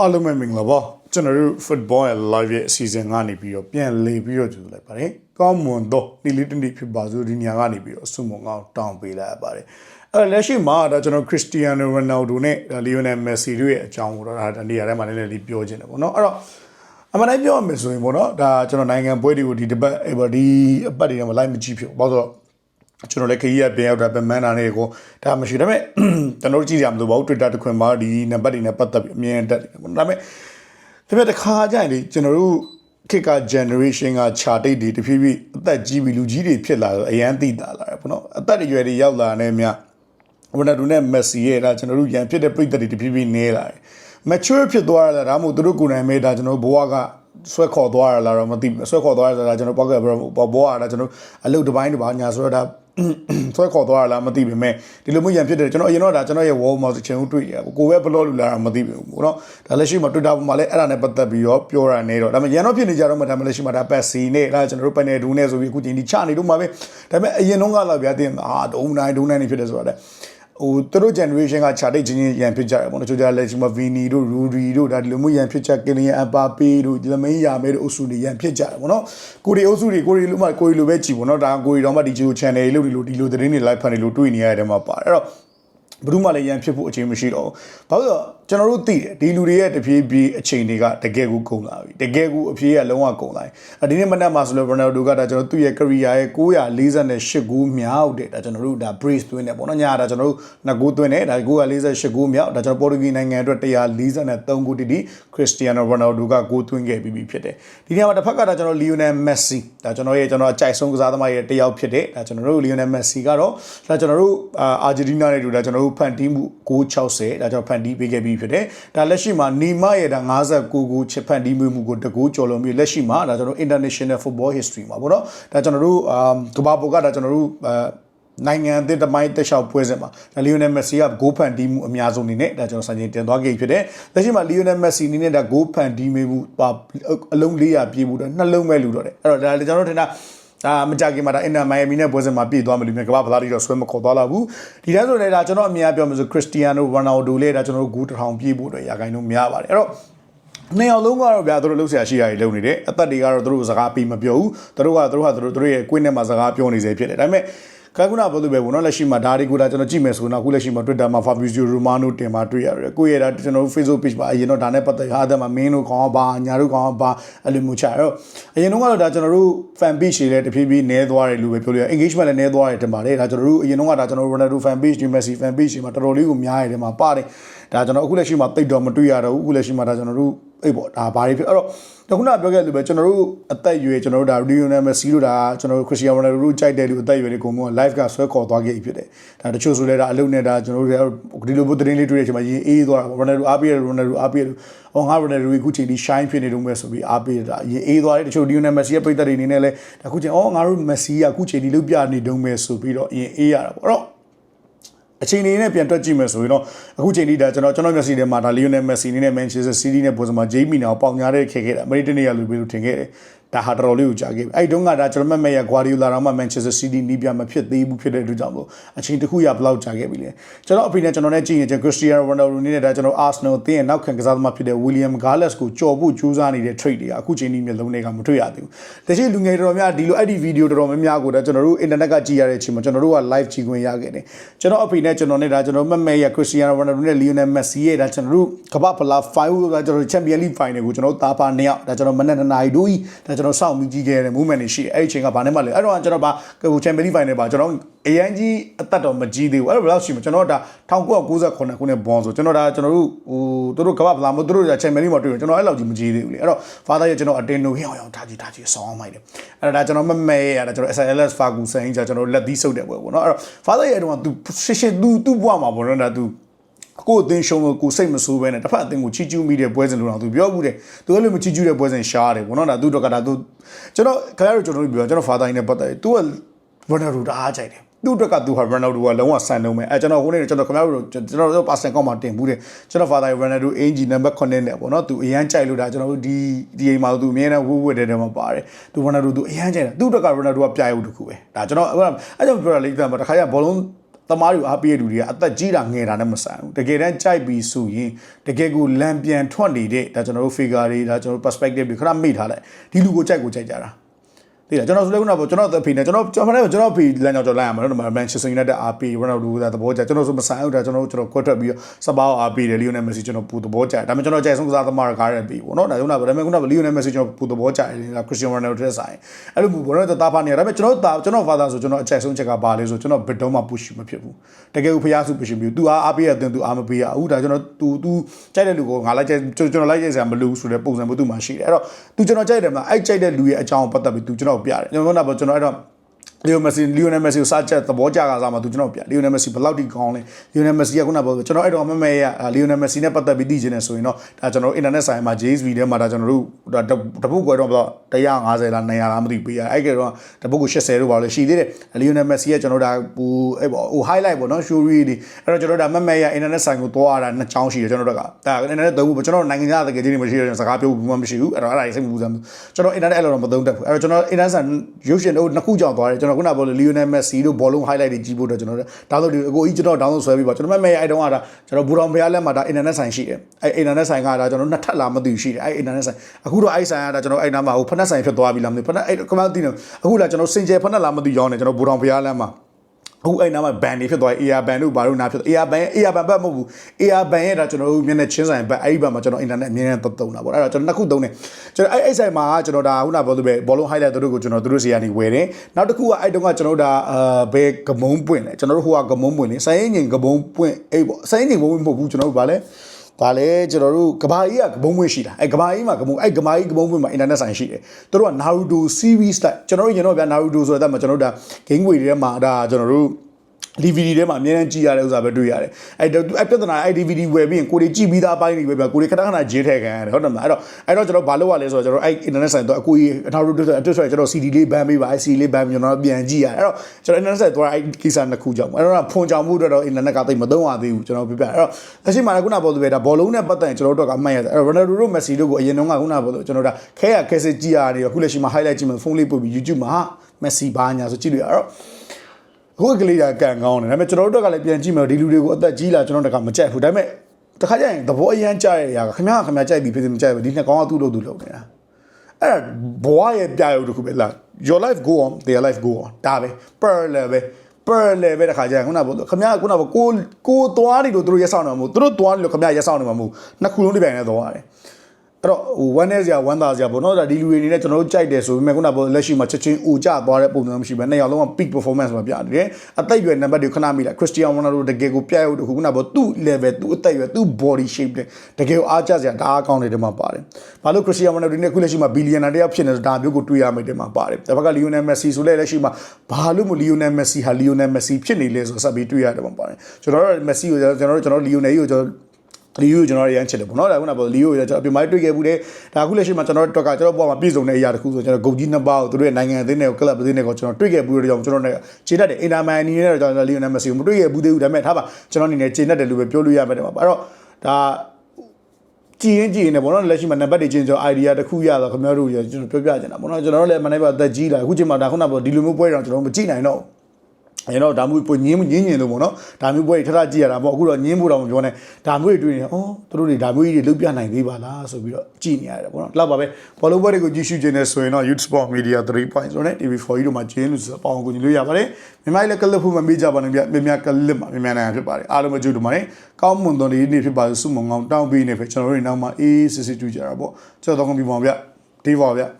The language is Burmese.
အားလုံးပဲမင်္ဂလာပါကျွန်တော်တို့ football ရဲ့ live ရဲ့အစီအစဉ်ကနေပြီးတော့ပြန်လေပြီးတော့ကြိုလိုက်ပါတယ်ကောင်းမွန်တော့ဒီလေးတနေ့ဖြစ်ပါစို့ဒီညကနေပြီးတော့အဆုမွန်ကောင်တောင်းပေးလိုက်ရပါတယ်အဲ့လက်ရှိမှာဒါကျွန်တော်ခရစ္စတီယာနိုရိုနယ်ဒိုနဲ့လီယိုနယ်မက်ဆီတို့ရဲ့အကြောင်းကိုတော့ဒါနေရာထဲမှာလည်းလေးပြောခြင်းတယ်ပေါ့နော်အဲ့တော့အမှန်တိုင်းပြောရမယ်ဆိုရင်ပေါ့နော်ဒါကျွန်တော်နိုင်ငံပွဲတွေကိုဒီတပတ်အဲ့ဒီအပတ်တွေမှာ live မကြည့်ဖြစ်ဘူးဘာလို့ဆိုတော့ ကျွန်တော်လည်းခရီးရပြန်ရောက်တာပဲမန်းတာနဲ့ကိုဒါမရှိဒါပေမဲ့ကျွန်တော်တို့ကြည့်ရမလို့ပါဘူး Twitter တစ်ခွင်မှာဒီနံပါတ်တွေနဲ့ပတ်သက်ပြီးအမြင်တက်တယ်ပေါ့ဒါပေမဲ့ဒါပေမဲ့တစ်ခါကြရင်လေကျွန်တော်တို့ခေတ်က generation ကခြာတိတ်တွေတဖြည်းဖြည်းအသက်ကြီးပြီးလူကြီးတွေဖြစ်လာတော့အရန်သိတာလာတယ်ပေါ့နော်အသက်တွေရွယ်တွေရောက်လာနေမြဝနာဒူနဲ့မက်ဆီရဲ့ဒါကျွန်တော်တို့ရန်ဖြစ်တဲ့ပြိတ္တတွေတဖြည်းဖြည်းနေလာတယ် mature ဖြစ်သွားရတာဒါမှမဟုတ်သူတို့ကိုယ်တိုင်ပဲဒါကျွန်တော်ဘဝက ဆွဲခေါ်သွားရလားတော့မသိဘူးဆွဲခေါ်သွားရတာကျွန်တော်ပောက်ကဘောကဒါကျွန်တော်အလုပ်တစ်ပိုင်းတစ်ပါးညာဆိုတော့ဒါဆွဲခေါ်သွားရလားမသိပေမဲ့ဒီလိုမျိုးရန်ဖြစ်တယ်ကျွန်တော်အရင်တော့ဒါကျွန်တော်ရဲ့ wall mouse အချိန်ဦးတွေ့ရကိုပဲဘလော့လူလာတာမသိဘူးပေါ့နော်ဒါလက်ရှိမှာ Twitter ပေါ်မှာလည်းအဲ့ဒါနဲ့ပတ်သက်ပြီးတော့ပြောရနေတော့ဒါပေမဲ့ရန်တော့ဖြစ်နေကြတော့မှဒါမှလက်ရှိမှာဒါပတ်စီနဲ့ဒါကျွန်တော်တို့ panel 2နဲ့ဆိုပြီးအခုချိန်ဒီချနေတော့မှာပဲဒါပေမဲ့အရင်တော့ကလောက်ပြတင်အာဒုံနိုင်ဒုံနိုင်နေဖြစ်တယ်ဆိုတော့ ဟိုသူတို့ generation ကခြာတိတ်ချင်းချင်းရန်ဖြစ်ကြတယ်ပေါ့နော်ချိုးကြလက်ရှိမှာ Vini တို့ Rudy တို့ဒါဒီလိုမျိုးရန်ဖြစ်ကြကင်လီယန်အပါပေတို့ဒီလမင်းယာမဲတို့အုပ်စုတွေရန်ဖြစ်ကြတယ်ပေါ့နော်ကိုရီအုပ်စုတွေကိုရီလိုမှကိုရီလိုပဲကြည်ပေါ့နော်ဒါကိုရီတော့မှဒီချို channel လေးလို့ဒီလိုဒီလိုသတင်းတွေ live ဖန်တွေလို့တွေ့နေရတဲ့မှာပါတယ်အဲ့တော့ဘယ်သူမှလည်းရန်ဖြစ်ဖို့အချိန်မရှိတော့ဘူးဘာလို့လဲဆိုတော့ ကျွန်တော်တို့သိတယ်ဒီလူတွေရဲ့တပြေးပြေးအချိန်တွေကတကယ်ကိုကုန်လာပြီတကယ်ကိုအပြေးကလုံးဝကုန်လာပြီဒီနေ့မနက်မှာဆိုလို့ Ronaldo ကဒါကျွန်တော်သူ့ရဲ့ career ရဲ့948ဂိုးမြောက်တယ်ဒါကျွန်တော်တို့ဒါ brace သွင်းတယ်ပေါ့နော်ညာဒါကျွန်တော်တို့နှစ်ဂိုးသွင်းတယ်ဒါ948ဂိုးမြောက်ဒါကျွန်တော်ပေါ်တူဂီနိုင်ငံအတွက်143ဂိုးတိတိ Cristiano Ronaldo ကဂိုးသွင်းခဲ့ပြီးပြီဖြစ်တယ်ဒီနေရာမှာတစ်ဖက်ကဒါကျွန်တော် Lionel Messi ဒါကျွန်တော်ရဲ့ကျွန်တော်အကြိုက်ဆုံးကစားသမားရဲ့တယောက်ဖြစ်တယ်ဒါကျွန်တော်တို့ Lionel Messi ကတော့ဒါကျွန်တော်တို့အာဂျင်တီးနားနဲ့တူဒါကျွန်တော်တို့ဖန်တီးမှုဂိုး60ဒါကျွန်တော်ဖန်တီးပေးခဲ့ပြီးဖြစ်တယ်ဒါလက်ရှိမှာနီမရဲ့ဒါ59ဂိုးချစ်ဖန်တီးမှုမှုကိုတကူကျော်လုံးပြီးလက်ရှိမှာဒါကျွန်တော် international football history မှာပေါ့နော်ဒါကျွန်တော်တို့အာကဘာပေါ်ကဒါကျွန်တော်တို့အာနိုင်ငံအသစ်တမိုင်းတက်လျှောက်ပွဲစဉ်မှာဒါလီယိုနယ်မက်ဆီကဂိုးဖန်တီးမှုအများဆုံးအနေနဲ့ဒါကျွန်တော်စံချိန်တင်သွားခဲ့ဖြစ်တယ်။လက်ရှိမှာလီယိုနယ်မက်ဆီအနေနဲ့ဒါဂိုးဖန်တီးမှုပါအလုံး400ပြေးမှုတော့နှလုံးပဲလူတော့တယ်။အဲ့တော့ဒါကျွန်တော်တို့ထင်တာ အာမကြခင်မှာဒါအင်တာမိုင်ယမီနဲ့ပွဲစဉ်မှာပြည့်သွားမယ်လို့မြင်ကမ္ဘာဖလားတီတော့ဆွဲမခေါ်သွားလာဘူးဒီတိုင်းဆိုလည်းဒါကျွန်တော်အမြင်အပြောမယ်ဆိုခရစ္စတီယာနိုရိုနယ်ဒိုလည်းဒါကျွန်တော်တို့ဂူးတစ်ထောင်ပြည့်ဖို့အတွက်ရာခိုင်နှုန်းများပါတယ်အဲ့တော့နှစ်အောင်လုံးကတော့ဗျာတို့လှုပ်ရှားရှိရည်လုပ်နေတယ်အသက်တွေကတော့တို့စကားပြီးမပြောဘူးတို့ကတို့ကတို့တို့ရဲ့ကွင်းထဲမှာစကားပြောနေစေဖြစ်တယ်ဒါပေမဲ့ ကကုနာဘယ်လိုပဲဘောနော်လက်ရှိမှာဒါတွေကိုဒါကျွန်တော်ကြည့်မယ်ဆိုတော့အခုလက်ရှိမှာ Twitter မှာ Fabrizio Romano တင်မှာတွေ့ရတယ်ကိုယ့်ရဲ့ဒါကျွန်တော်တို့ Facebook page မှာအရင်တော့ဒါနဲ့ပတ်သက်ဟာတဲ့မှာမင်းတို့ကောင်းပါညာတို့ကောင်းပါအဲ့လိုမျိုးချတော့အရင်တော့ကတော့ဒါကျွန်တော်တို့ fan page တွေလည်းတဖြည်းဖြည်းနည်းသွားတယ်လို့ပဲပြောလို့ရ engagement လည်းနည်းသွားတယ်တင်ပါတယ်ဒါကျွန်တော်တို့အရင်တော့ကဒါကျွန်တော်တို့ Ronaldo fan page ဒီ Messi fan page တွေမှာတော်တော်လေးကိုများရတယ်မှာပါတယ် ဒါကျွန်တော်အခုလက်ရှိမှာတိတ်တော့မတွေ့ရတော့ဘူးအခုလက်ရှိမှာဒါကျွန်တော်တို့အေးပေါ့ဒါဘာတွေဖြစ်အဲ့တော့တခုနပြောခဲ့လို့ပဲကျွန်တော်တို့အသက်အရွယ်ကျွန်တော်တို့ဒါ Lionel Messi တို့ဒါကျွန်တော်တို့ Cristiano Ronaldo တို့ကြိုက်တယ်လို့အသက်အရွယ်တွေကုန်ကုန် live ကဆွဲခေါ်သွားခဲ့ဖြစ်တယ်ဒါတချို့ဆိုလဲဒါအလုပ်နဲ့ဒါကျွန်တော်တို့ဒီလိုဘုသတင်းလေးတွေ့တဲ့အချိန်မှာရင်အေးသွားတာ Ronaldo အားပေးတယ် Ronaldo အားပေးတယ်ဟောငါ Ronaldo ကိုအခုချိန်ဒီ shine ဖြစ်နေတော့မယ်ဆိုပြီးအားပေးတာရင်အေးသွားတယ်တချို့ Lionel Messi ရဲ့ပိတ်သက်တွေအနေနဲ့လဲဒါအခုချိန်အော်ငါတို့ Messi ကအခုချိန်ဒီလုပြနေတော့မယ်ဆိုပြီးတော့ရင်အေးရတာပေါ့အဲ့တော့ အချိန်လေးနဲ့ပြန်တွက်ကြည့်မယ်ဆိုရင်တော့အခုချိန်လေးဒါကျွန်တော်ကျွန်တော်မျက်စိထဲမှာဒါလီယိုနယ်မက်ဆီနဲ့ Manchester City နဲ့ပုံစံမှာဂျေးမီနာကိုပေါင်ညာတဲ့ခေခဲ့တာအမေရိကန်နေရလူပြီးလို့ထင်ခဲ့တယ် ဒါဟာတော်တော်လေးကိုကြာခဲ့ပြီအဲ့တုန်းကဒါကျွန်တော်မက်မဲ့ရ Guardiola တော့မှ Manchester City နီးပြမဖြစ်သေးဘူးဖြစ်တဲ့အတွက်ကြောင့်မို့အချိန်တစ်ခုရဘလောက်ကြာခဲ့ပြီလဲကျွန်တော်အဖေနဲ့ကျွန်တော်နဲ့ကြည့်ရင်ကျ Cristiano Ronaldo နဲ့ဒါကျွန်တော် Arsenal အသင်းရဲ့နောက်ခံကစားသမားဖြစ်တဲ့ William Gallas ကိုကြော်ဖို့ကြိုးစားနေတဲ့ trade တွေကအခုချိန်นี้မျိုးလုံးတွေကမတွေ့ရသေးဘူးတချို့လူငယ်တော်များဒီလိုအဲ့ဒီ video တော်တော်များများကိုဒါကျွန်တော်တို့ internet ကကြည့်ရတဲ့အချိန်မှာကျွန်တော်တို့က live ကြည့်ခွင့်ရခဲ့တယ်ကျွန်တော်အဖေနဲ့ကျွန်တော်နဲ့ဒါကျွန်တော်မက်မဲ့ရ Cristiano Ronaldo နဲ့ Lionel Messi ရဲ့ဒါကျွန်တော်တို့ကမ္ဘာဖလား5ဒါကျွန်တော် Champion League final ကိုကျွန်တော်တာပါနှစ်ယောက်ဒါကျွန်တော်မနက်2နာရီတို့ဒါကျွန်တော်စောင့်ပြီးကြည့်ခဲ့တဲ့ movement တွေရှိတယ်အဲ့ဒီအချိန်ကဘာနဲ့မှလဲအဲ့တော့ကျွန်တော်ဘာဟို Champion League final ပါကျွန်တော်အရန်ကြီးအသက်တော်မကြီးသေးဘူးအဲ့တော့ဘယ်လောက်ရှိမကျွန်တော်ဒါ1998ခုနှစ်ဘွန်ဆိုကျွန်တော်ဒါကျွန်တော်တို့ဟိုတို့တို့ကမ္ဘာဖလားမတို့တို့ဒါ Champion League မှာတွေ့တယ်ကျွန်တော်အဲ့လောက်ကြီးမကြီးသေးဘူးလေအဲ့တော့ father ရဲ့ကျွန်တော်အတင်းလို့ဟင်းအောင်အောင်ထားကြည့်ထားကြည့်ဆောင်းအောင်မိုက်တယ်အဲ့ဒါကျွန်တော်မမဲရတာကျွန်တော် SLS Ferguson ကြီးကျွန်တော်လက်သီးဆုပ်တယ်ပွဲပေါ့နော်အဲ့တော့ father ရဲ့တော့ तू ရှင်းရှင်း तू तू ဘွားမှာပေါ့နော်ဒါ तू ကိုအသင်းရှုံးလို့ကိုစိတ်မဆိုးပဲနဲ့တစ်ဖက်အသင်းကိုချီကျူးမိတဲ့ပွဲစဉ်လို့တော့သူပြောဘူးတဲ့သူအဲ့လိုမချီကျူးတဲ့ပွဲစဉ်ရှားတယ်ဘောနော်ဒါသူတော့ကဒါသူကျွန်တော်ခရရကျွန်တော်တို့ပြောကျွန်တော် father နဲ့ပတ်သက်တယ်သူက Ronaldo တအားကြိုက်တယ်သူ့အတွက်ကသူဟာ Ronaldo ကလုံးဝဆန်လုံးပဲအဲကျွန်တော်ဟိုနေ့ကျွန်တော်ခင်ဗျားတို့ကျွန်တော်တို့ person ကောက်မှာတင်ဘူးတယ်ကျွန်တော် father Ronaldo AG number 9နဲ့ပေါ့နော်သူအရန်ကြိုက်လို့ဒါကျွန်တော်တို့ဒီဒီအိမ်မှာသူအမြဲတမ်းဝှဝှတဲ့တဲမှာပါတယ်သူ Ronaldo သူအရန်ကြိုက်တာသူ့အတွက်က Ronaldo ကပြိုင်ဦးတခုပဲဒါကျွန်တော်အဲကြောင့်ပြောတာလေတခါကျဘောလုံး တမားတွေအားပေးရတဲ့လူတွေကအသက်ကြီးတာငယ်တာနဲ့မဆိုင်ဘူးတကယ်တမ်းကြိုက်ပြီးဆိုရင်တကယ်ကိုလမ်းပြန်ထွက်နေတဲ့ဒါကျွန်တော်တို့ figure တွေဒါကျွန်တော်တို့ perspective တွေခဏမိထားလိုက်ဒီလူကိုကြိုက်ကိုကြိုက်ကြတာ သိလားကျွန်တော်ဆိုလည်းခုနကကျွန်တော်အဖေနဲ့ကျွန်တော်ကျွန်တော်ကျွန်တော်ဖေလမ်းကြောင်းကြော်လိုက်ရမှာနော်မန်ချက်စတာယူနိုက်တက်အားပေးရိုနယ်ဒိုကသဘောကျကျွန်တော်ဆိုမဆိုင်ဘူးဒါကျွန်တော်ကျွန်တော်ကွက်ထွက်ပြီးစပါးအားပေးတယ်လီယိုနယ်မက်ဆီကျွန်တော်ပူသဘောကျဒါပေမဲ့ကျွန်တော်ကြိုက်ဆုံးကစားသမားရကားရပြီပေါ့နော်ဒါကြောင့်ဒါပေမဲ့ခုနကလီယိုနယ်မက်ဆီကျွန်တော်ပူသဘောကျတယ်ခရစ္စတီယန်ရိုနယ်ဒိုတဲ့ဆိုင်အဲ့လိုဘောတော့တာဖာနေဒါပေမဲ့ကျွန်တော်ဒါကျွန်တော်ဖာသာဆိုကျွန်တော်အကြိုက်ဆုံးချက်ကပါလေဆိုကျွန်တော်ဘယ်တော့မှ push မဖြစ်ဘူးတကယ်ကိုဖျားစု push မဖြစ်ဘူး तू အားအားပေးရတဲ့ तू အားမပေးရဘူးဒါကျွန်တော် तू तू ကြိုက်တဲ့လူကိုငါလိုက်ကြိုက်ကျွန်တော်လိုက်ကြိုက်စရာမလိုဘူးဆိုတဲ့ပုံစံမျိုး तू မှရှိတယ်အဲ့တော့ तू ကျွန်တော်ကြိုက်တယ်မှာအဲ့ကြိုက်တဲ့လူရဲ့အကြောင်းကိုပတ်သက်ပြီး तू ကျွန်တော် ပြတယ်ကျွန်တော်ကကျွန်တော်အဲ့တော့ လီယိုမက်ဆီလီယိုနယ်မက်ဆီကိုစချက်သဘောကျကစားမှာသူကျွန်တော်ပြလီယိုနယ်မက်ဆီဘယ်လောက်ထိကောင်းလဲလီယိုနယ်မက်ဆီကခုနကပြောကျွန်တော်အဲ့တော့မမဲရလီယိုနယ်မက်ဆီနဲ့ပတ်သက်ပြီးသိချင်တယ်ဆိုရင်တော့ဒါကျွန်တော်တို့ internet ဆိုင်မှာ JSV ထဲမှာဒါကျွန်တော်တို့ဒါတပုတ်ကွယ်တော့ဘယ်တော့150လား200လားမသိပေးရအဲ့ကတော့တပုတ်ကို80လို့ပါလို့ရှိသေးတယ်လီယိုနယ်မက်ဆီကကျွန်တော်ဒါဟိုအဲ့ပေါ့ဟို highlight ပေါ့နော် show reel တွေအဲ့တော့ကျွန်တော်ဒါမမဲရ internet ဆိုင်ကိုသွားရတာနှစ်ချောင်းရှိတယ်ကျွန်တော်တို့ကဒါ internet သုံးဖို့ကျွန်တော်နိုင်ငံခြားတကယ်ကြီးနေမရှိရစကားပြောဘူးမှမရှိဘူးအဲ့တော့အဲ့ဒါစိတ်မပူစမ်းဘူးကျွန်တော် internet အဲ့လိုတော့မသုံးတတ်ဘူးအဲ့တော့ကျွန်တော် internet ဆိုင်ရုပ်ရှင်တို့နှစ်ခုကြောင်သွားတယ်ကျွန်တော်ခုနကပြောလို့ Lionel Messi တို့ဘောလုံး highlight တွေကြည့်ဖို့တော့ကျွန်တော်ဒါဆိုဒီအကိုကြီးကျွန်တော် download ဆွဲပြီးပါကျွန်တော်မမဲအဲ့တုန်းကဒါကျွန်တော်ဘူတော်ဖရားလက်မှာဒါ internet ဆိုင်ရှိတယ်အဲ့ internet ဆိုင်ကဒါကျွန်တော်နှစ်ထပ်လာမသိဘူးရှိတယ်အဲ့ internet ဆိုင်အခုတော့အဲ့ဆိုင်ကဒါကျွန်တော်အဲ့နားမှာဟိုဖက်နက်ဆိုင်ဖြစ်သွားပြီလားမသိဘူးဖက်နက်အဲ့ကမသိနေအခုလာကျွန်တော်စင်ကြယ်ဖက်နက်လာမသိရောင်းနေကျွန်တော်ဘူတော်ဖရားလက်မှာ အခုအဲ့နားမှာ ban တွေဖြစ်သွားပြီ AR ban တို့ဘာလို့နာဖြစ် AR ban AR ban ဘက်မဟုတ်ဘူး AR ban ရဲ့ဒါကျွန်တော်တို့မျက်နှာချင်းဆိုင်ဘက်အဲ့ဒီဘက်မှာကျွန်တော် internet အမြဲတမ်းသုံးတာပေါ့အဲ့တော့ကျွန်တော်နှစ်ခုသုံးတယ်ကျွန်တော်အဲ့အဲ့ဆိုင်မှာကျွန်တော်ဒါခုနပြောသူပဲဘောလုံး highlight တို့ကိုကျွန်တော်တို့စီကနေဝယ်တယ်နောက်တစ်ခုကအဲ့တုန်းကကျွန်တော်ဒါအာဘယ်ကမုံပွင့်လဲကျွန်တော်တို့ဟိုကကမုံပွင့်လေဆိုင်ရင်ငင်ကမုံပွင့်အဲ့ပေါ့ဆိုင်ရင်ငင်ကမုံပွင့်မဟုတ်ဘူးကျွန်တော်တို့ဗာလဲ ဒါလေကျွန်တော်တို့ကဘာကြီးကကပုံးမွေးရှိတာအဲကဘာကြီးမှာကပုံးအဲကဘာကြီးကပုံးမွေးမှာ internet ဆိုင်ရှိတယ်သူတို့က Naruto series တိုက်ကျွန်တော်တို့ရင်တော့ဗျာ Naruto ဆိုတဲ့မှာကျွန်တော်တို့ဒါ game တွေထဲမှာဒါကျွန်တော်တို့ DVD ထဲမှာအများကြီးကြည့်ရတဲ့ဥစ္စာပဲတွေ့ရတယ်။အဲ့အဲ့ပြဿနာအဲ့ DVD ဝယ်ပြီးရင်ကိုတွေကြည့်ပြီးသားပိုင်းတွေပဲပြကိုတွေခဏခဏဂျင်းထည့်ခံရတယ်ဟုတ်တယ်မလားအဲ့တော့အဲ့တော့ကျွန်တော်ဘာလုပ်ရလဲဆိုတော့ကျွန်တော်အဲ့ internet ဆိုင်တော့အကူကြီးအထောက်အတူအတွက်ဆိုကျွန်တော် CD လေးဘန်းပေးပါ CD လေးဘန်းပြီးကျွန်တော်ပြန်ကြည့်ရတယ်အဲ့တော့ကျွန်တော် internet ဆိုင်တော့အဲ့ကိစ္စနှစ်ခုကြောင့်အဲ့တော့ဖွန်ကြောင်မှုအတွက်တော့ internet ကတိတ်မသုံးရသေးဘူးကျွန်တော်ပြပြအဲ့တော့လက်ရှိမှာလည်းခုနပြောသူပဲဒါဘောလုံးနဲ့ပတ်သက်ရင်ကျွန်တော်တို့ကအမှတ်ရတယ်အဲ့တော့ Ronaldo တို့ Messi တို့ကိုအရင်တုန်းကခုနပြောသူကျွန်တော်ဒါခဲရခဲစစ်ကြည့်ရတယ်ခုလက်ရှိမှာ highlight ကြည့်မယ်ဖုန်းလေးပို့ပြီး YouTube မှာ Messi ဘာညာဆိုကြည့်လို့ရအဲ့တော့ အခုကလေးကကန်ကောင်းတယ်ဒါပေမဲ့ကျွန်တော်တို့ကလည်းပြန်ကြည့်မယ်ဒီလူတွေကိုအသက်ကြီးလာကျွန်တော်တို့ကမကြိုက်ဘူးဒါပေမဲ့တခါကျရင်သဘောအရန်ကြရတဲ့အရာကခင်ဗျားကခင်ဗျားကြိုက်ပြီးဖြစ်ဖြစ်မကြိုက်ဘူးဒီနှစ်ကောင်းကသူ့လို့သူလုပ်နေတာအဲ့ဒါဘဝရဲ့ပြရုပ်တစ်ခုပဲလား your life go on their life go on ဒါပဲ parallel ပဲ parallel ပဲတခါကျရင်ခုနကပြောခင်ဗျားကခုနကကိုကိုသွားနေလို့သူတို့ရက်ဆောင်နေမှာမဟုတ်သူတို့သွားနေလို့ခင်ဗျားရက်ဆောင်နေမှာမဟုတ်နှစ်ခုလုံးတစ်ပြိုင်တည်းသွားရတယ် အဲ့တော့ဟို one နဲ့စရာ one သားစရာပေါ့နော်ဒါဒီလူတွေအနေနဲ့ကျွန်တော်တို့ကြိုက်တယ်ဆိုပေမဲ့ခုနကပြောလက်ရှိမှာချက်ချင်းအိုကျသွားတဲ့ပုံစံမရှိဘဲနှစ်ယောက်လုံးက peak performance မှာပြနေတယ်အသက်အရွယ်နံပါတ်တွေခဏမိလာခရစ္စတီယန်ရိုနယ်ဒိုတကယ်ကိုပြရုပ်တခုခုနကပြောသူ့ level သူ့အသက်အရွယ်သူ့ body shape တွေတကယ်ကိုအားကျစရာဒါအားကောင်းတဲ့တဲမှာပါတယ်ဘာလို့ခရစ္စတီယန်ရိုနယ်ဒိုနဲ့ခုလက်ရှိမှာဘီလီယံနာတယောက်ဖြစ်နေဒါမျိုးကိုတွေ့ရမယ့်တဲမှာပါတယ်တစ်ဖက်ကလီယိုနယ်မက်ဆီဆိုလဲလက်ရှိမှာဘာလို့မလီယိုနယ်မက်ဆီဟာလီယိုနယ်မက်ဆီဖြစ်နေလဲဆိုဆက်ပြီးတွေ့ရတယ်မှာပါတယ်ကျွန်တော်တို့မက်ဆီကိုကျွန်တော်တို့ကျွန်တော်လီယိုနယ်ကြီးကိုကျွန်တော် လီယိုကျွန်တော်ရမ်းချစ်တယ်ပေါ့နော်ဒါကခုနကလီယိုကျွန်တော်အပြင်မှာတွေ့ခဲ့ဘူးတယ်ဒါအခုလက်ရှိမှာကျွန်တော်တို့ကကျွန်တော်ပေါ်မှာပြည်စုံတဲ့အရာတစ်ခုဆိုကျွန်တော်ဂုတ်ကြီးနှစ်ပါးကိုသူတို့ရဲ့နိုင်ငံအသင်းတွေကိုကလပ်အသင်းတွေကိုကျွန်တော်တွေ့ခဲ့ဘူးတဲ့ကြောင့်ကျွန်တော်လည်းခြေတတ်တယ်အင်တာမန်အနေနဲ့တော့ကျွန်တော်လီယိုနယ်မက်ဆီကိုမတွေ့ခဲ့ဘူးသေးဘူးဒါပေမဲ့ထားပါကျွန်တော်အနေနဲ့ခြေတတ်တယ်လို့ပဲပြောလို့ရမယ်တဲ့ပါအဲ့တော့ဒါကြည်ရင်ကြည်ရင်လည်းဘောနော်လက်ရှိမှာနံပါတ်တွေချင်းကျွန်တော် idea တစ်ခုရတော့ခင်ဗျားတို့ကျွန်တော်ပြောပြချင်တာဘောနော်ကျွန်တော်တို့လည်းမနေ့ကသက်ကြီးလာအခုချိန်မှာဒါခုနကဒီလိုမျိုးပွဲတော့ကျွန်တော်မကြည့်နိုင်တော့ အဲတော့ဒါမျိုးပုံညင်းညင်းညင်လို့ပေါ့နော်ဒါမျိုးပွဲထထကြည့်ရတာပေါ့အခုတော့ညင်းဖို့တော့မပြောနဲ့ဒါမျိုးတွေတွေ့နေအော်သူတို့တွေဒါမျိုးကြီးတွေလုပြနိုင်သေးပါလားဆိုပြီးတော့ကြည့်နေရတယ်ပေါ့နော်လောက်ပါပဲဘောလုံးပွဲတွေကိုကြည့်ရှုခြင်းနဲ့ဆိုရင်တော့ Youth Sport Media 3.0နဲ့ TV4 ကြီးတို့မှာကျင်းလို့ဆိုပေါအောင်ကိုကြည့်လို့ရပါတယ်မြန်မာလည်းကလစ်ဖို့မမေ့ကြပါနဲ့ဗျမြန်မာကလစ်မှာမြန်မာနိုင်ငံဖြစ်ပါတယ်အားလုံးမကြည့်တို့မှာလည်းကောင်းမွန်တော်လေးနေ့ဖြစ်ပါစုမုံငောင်းတောင်းပေးနေပဲကျွန်တော်တို့နောက်မှာအေးစစ်စစ်တွေ့ကြတာပေါ့ကြောက်တော့ကောင်းပြီပါဗျဒီပါဗျ